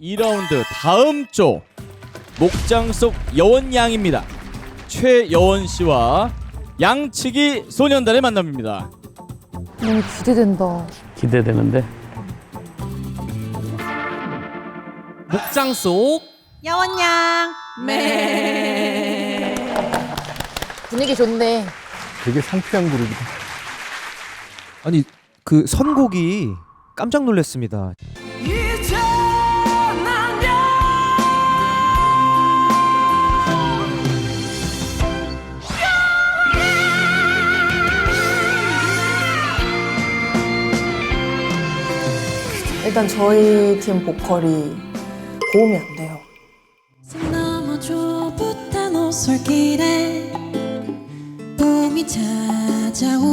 2라운드 다음 조 목장 속 여원 양입니다. 최여원 씨와 양치기 소년단의 만남입니다. 너무 기대된다. 기대되는데 목장 속 여원양. 분위기 좋네. 되게 상쾌한 그룹이다. 아니 그 선곡이 깜짝 놀랐습니다. 일단 저희 팀 보컬이 고음이 안 돼요. 너무 좁은 옷솔길에 봄이 찾아온다네.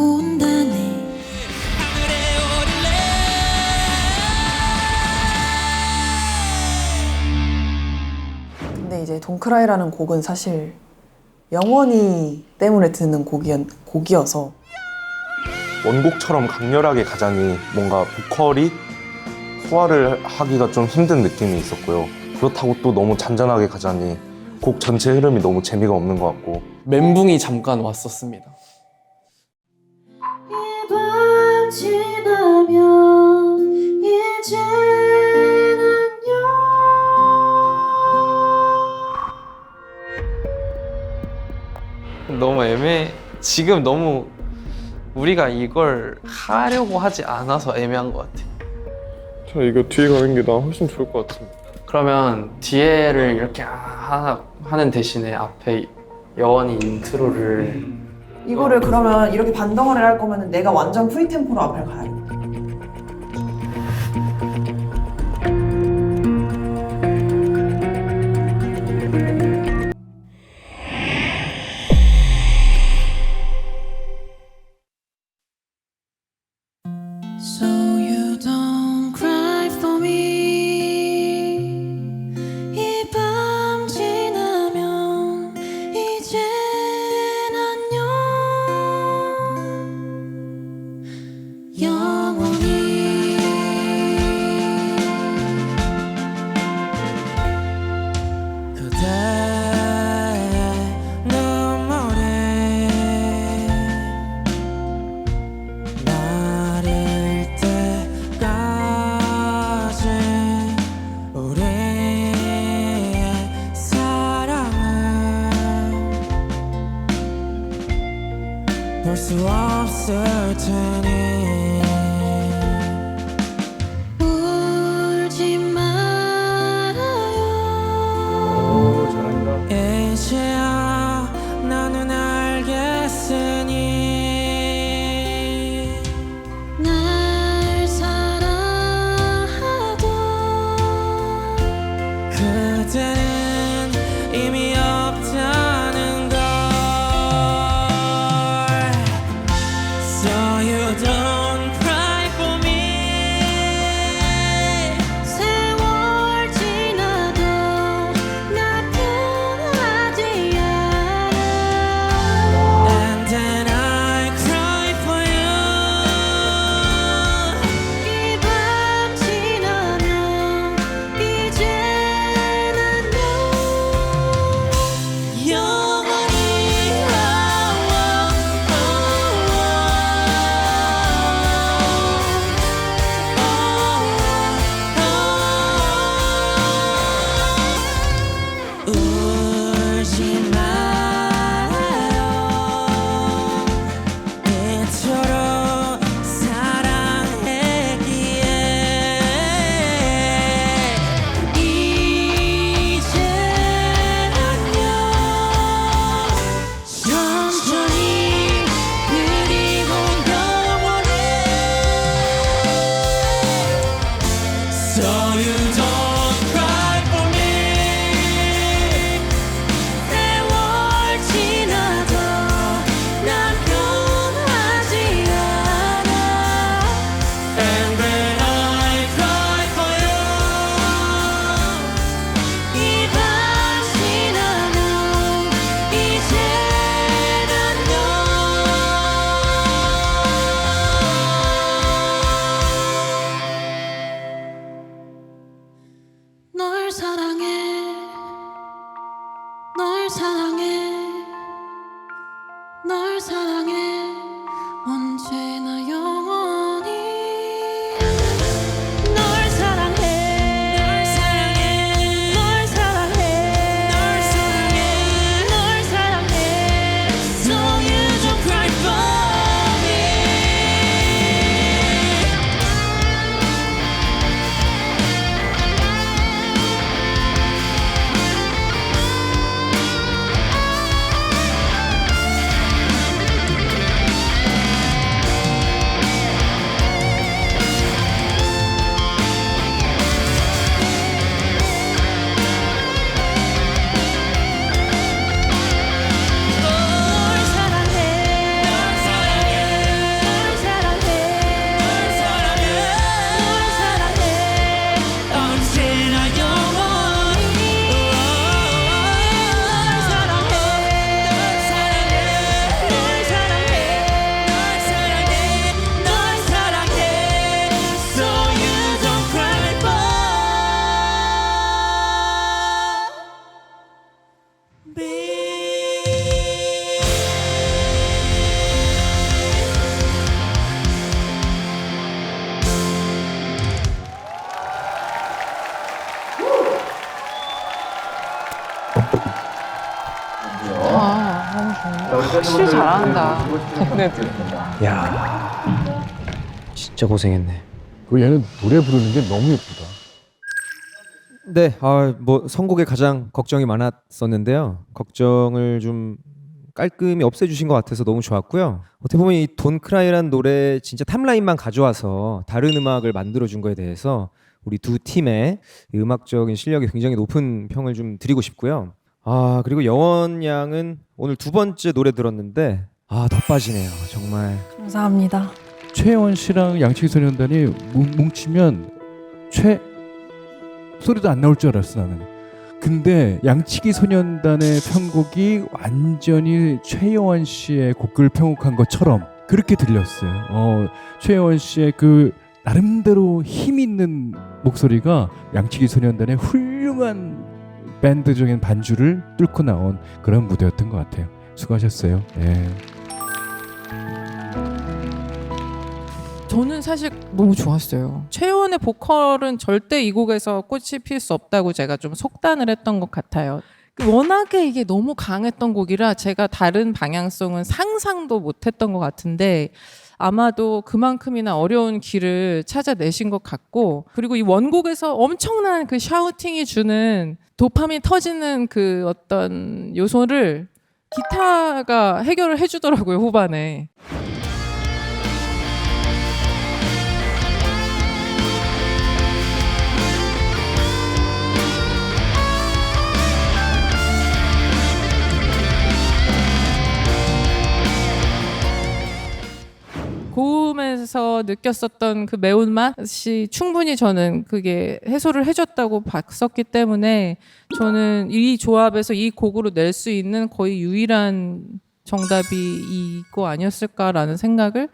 근데 이제 동크라이라는 곡은 사실 영원히 때문에 듣는 곡이었, 곡이어서 원곡처럼 강렬하게 가자니 뭔가 보컬이 소화를 하기가 좀 힘든 느낌이 있었고요. 그렇다고 또 너무 잔잔하게 가자니 곡 전체 흐름이 너무 재미가 없는 것 같고 멘붕이 잠깐 왔었습니다. 이밤 지나면 이제는요. 너무 애매. 지금 너무 우리가 이걸 하려고 하지 않아서 애매한 것 같아. 저 이거 뒤에 가는 게 나 훨씬 좋을 것 같은데. 그러면 뒤에를 이렇게 하나 하는 대신에 앞에 여원이 인트로를 이거를 그러면 이렇게 반덩어리를 할 거면 내가 완전 프리템포로 앞을 가야 돼. 테니. 울지 말아요 이제야 나는 알겠으니. 날 사랑하던 그대는 확실히 잘한다. 야 진짜 고생했네. 그 얘는 노래 부르는 게 너무 예쁘다. 네, 아, 뭐 선곡에 가장 걱정이 많았었는데요. 걱정을 좀 깔끔히 없애주신 것 같아서 너무 좋았고요. 어떻게 보면 이 돈 크라이란 노래 진짜 탑라인만 가져와서 다른 음악을 만들어준 거에 대해서 우리 두 팀의 이 음악적인 실력이 굉장히 높은 평을 좀 드리고 싶고요. 아 그리고 여원 양은 오늘 두 번째 노래 들었는데 아 더 빠지네요. 정말 감사합니다. 최원 씨랑 양치기 소년단이 뭉- 뭉치면 최 소리도 안 나올 줄 알았어 나는. 근데 양치기 소년단의 편곡이 완전히 최여원 씨의 곡을 편곡한 것처럼 그렇게 들렸어요. 어, 최여원 씨의 그 나름대로 힘 있는 목소리가 양치기 소년단의 훌륭한 밴드적인 반주를 뚫고 나온 그런 무대였던 것 같아요. 수고하셨어요. 예. 저는 사실 너무 좋았어요. 최원의 보컬은 절대 이 곡에서 꽃이 필 수 없다고 제가 좀 속단을 했던 것 같아요. 그 워낙에 이게 너무 강했던 곡이라 제가 다른 방향성은 상상도 못했던 것 같은데 아마도 그만큼이나 어려운 길을 찾아내신 것 같고 그리고 이 원곡에서 엄청난 그 샤우팅이 주는 도파민 터지는 그 어떤 요소를 기타가 해결을 해주더라고요 후반에. 고음에서 느꼈었던 그 매운맛이 충분히 저는 그게 해소를 해줬다고 봤었기 때문에 저는 이 조합에서 이 곡으로 낼 수 있는 거의 유일한 정답이 이거 아니었을까라는 생각을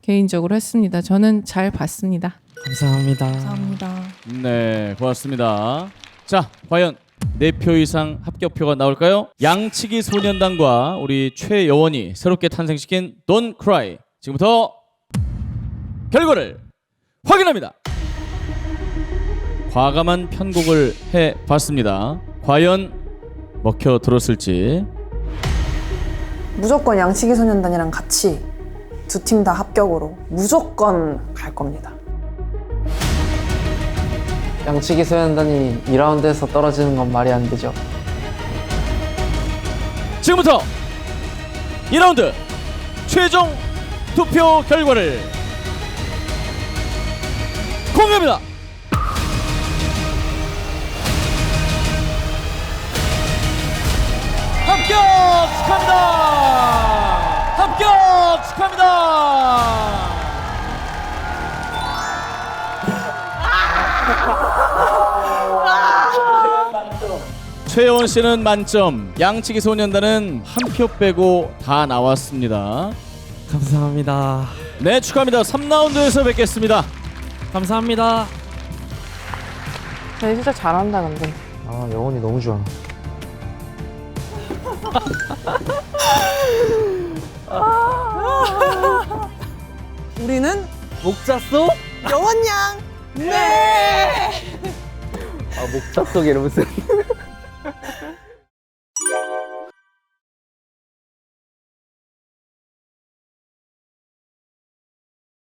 개인적으로 했습니다. 저는 잘 봤습니다. 감사합니다. 감사합니다. 네, 고맙습니다. 자, 과연 네표 이상 합격표가 나올까요? 양치기 소년단과 우리 최여원이 새롭게 탄생시킨 Don't Cry. 지금부터 결과를 확인합니다. 과감한 편곡을 해 봤습니다. 과연 먹혀 들었을지. 무조건 양치기 소년단이랑 같이 두 팀 다 합격으로 무조건 갈 겁니다. 양치기 소년단이 2라운드에서 떨어지는 건 말이 안 되죠. 지금부터 2라운드 최종 투표 결과를 공개합니다. 합격 축하합니다. 합격 축하합니다. 최원 씨는 만점, 양치기 소년단은 한 표 빼고 다 나왔습니다. 감사합니다. 네 축하합니다. 3라운드에서 뵙겠습니다. 감사합니다. 저희 진짜 잘한다 근데. 아 영혼이 너무 좋아. 우리는 목자 속? 영원양. 네. 아 목자 속 이러면서.